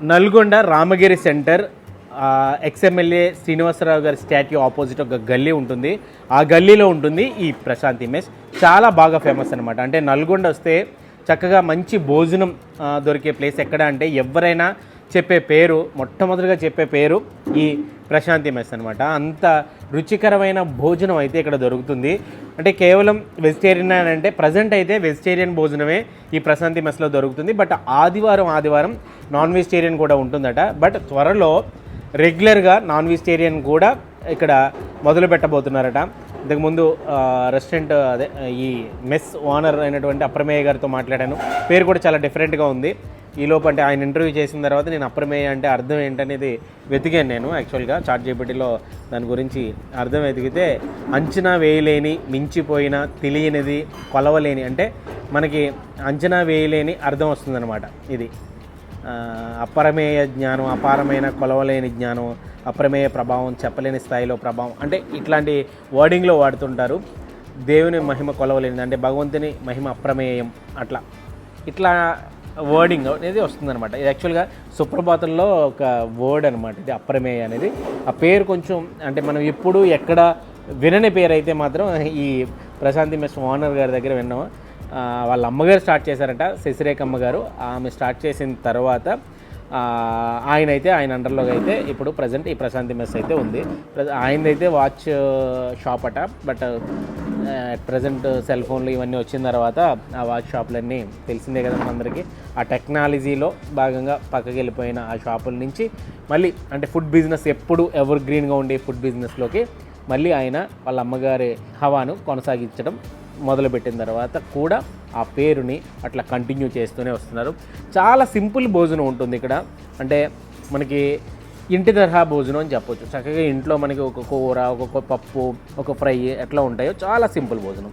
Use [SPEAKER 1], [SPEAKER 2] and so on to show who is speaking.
[SPEAKER 1] Nalgonda Ramagiri center ex MLA ex MLA Srinivasarao గారి statue opposite ఒక గల్లీ ఉంటుంది. ఆ గల్లీలో ఉంటుంది ఈ ప్రశాంతి మెస్ చాలా బాగా ఫేమస్ అనమాట అంటే నల్గొండ వస్తే చక్కగా మంచి భోజనం దొరికే ప్లేస్ ఎక్కడ అంటే ఎవరైనా చెప్పే పేరు మొట్టమొదటిగా చెప్పే పేరు ఈ ప్రశాంతి మెస్ అనమాట అంత రుచికరమైన భోజనం అయితే ఇక్కడ దొరుకుతుంది. అంటే కేవలం వెజిటేరియన్ అని అంటే ప్రజెంట్ అయితే వెజిటేరియన్ భోజనమే ఈ ప్రశాంతి మెస్లో దొరుకుతుంది. బట్ ఆదివారం ఆదివారం నాన్ వెజిటేరియన్ కూడా ఉంటుందట. బట్ త్వరలో రెగ్యులర్గా నాన్ వెజిటేరియన్ కూడా ఇక్కడ మొదలు పెట్టబోతున్నారట. ఇంతకుముందు రెస్టారెంట్ అదే ఈ మెస్ ఓనర్ అయినటువంటి అప్రమేయ గారితో మాట్లాడాను. పేరు కూడా చాలా డిఫరెంట్గా ఉంది. ఈ లోపు అంటే ఆయన ఇంటర్వ్యూ చేసిన తర్వాత నేను అప్రమేయ అంటే అర్థం ఏంటనేది వెతికాను నేను యాక్చువల్గా చాట్ జీపీటీలో దాని గురించి అర్థం వెతికితే అంచనా వేయలేని మించిపోయిన తెలియనిది కొలవలేని అంటే మనకి అంచనా వేయలేని అర్థం వస్తుందన్నమాట ఇది. అపరమేయ జ్ఞానం అపారమైన కొలవలేని జ్ఞానం అప్రమేయ ప్రభావం చెప్పలేని స్థాయిలో ప్రభావం అంటే ఇట్లాంటి వర్డింగ్లో వాడుతుంటారు. దేవుని మహిమ కొలవలేనిది అంటే భగవంతుని మహిమ అప్రమేయం అట్లా. ఇట్లా వర్డింగ్ అనేది వస్తుందన్నమాట. ఇది యాక్చువల్గా సుప్రభాతంలో ఒక వర్డ్ అనమాట ఇది అప్రమేయ అనేది. ఆ పేరు కొంచెం అంటే మనం ఎప్పుడు ఎక్కడ వినని పేరు అయితే మాత్రం ఈ ప్రశాంతి మిస్ ఓనర్ గారి దగ్గర విన్నాము? వాళ్ళ అమ్మగారు స్టార్ట్ చేశారట శశిరేఖ అమ్మగారు. ఆమె స్టార్ట్ చేసిన తర్వాత ఆయన అయితే ఆయన అండర్లో అయితే ఇప్పుడు ప్రజెంట్ ఈ ప్రశాంతి మెస్ అయితే ఉంది. ఆయనదైతే వాచ్ షాప్ అట బట్ ప్రజెంట్ సెల్ ఫోన్లు ఇవన్నీ వచ్చిన తర్వాత ఆ వాచ్ షాపులన్నీ తెలిసిందే కదా అందరికీ. ఆ టెక్నాలజీలో భాగంగా పక్కకి వెళ్ళిపోయిన ఆ షాపుల నుంచి మళ్ళీ అంటే ఫుడ్ బిజినెస్ ఎప్పుడు ఎవర్ గ్రీన్గా ఉండే ఫుడ్ బిజినెస్లోకి మళ్ళీ ఆయన వాళ్ళ అమ్మగారి హవాను కొనసాగించడం మొదలుపెట్టిన తర్వాత కూడా ఆ పేరుని అట్లా కంటిన్యూ చేస్తూనే వస్తున్నారు. చాలా సింపుల్ భోజనం ఉంటుంది ఇక్కడ. అంటే మనకి ఇంటి తరహా భోజనం అని చెప్పొచ్చు. చక్కగా ఇంట్లో మనకి ఒక కూర ఒక పప్పు ఒక ఫ్రై ఎట్లా ఉంటాయో. చాలా సింపుల్ భోజనం.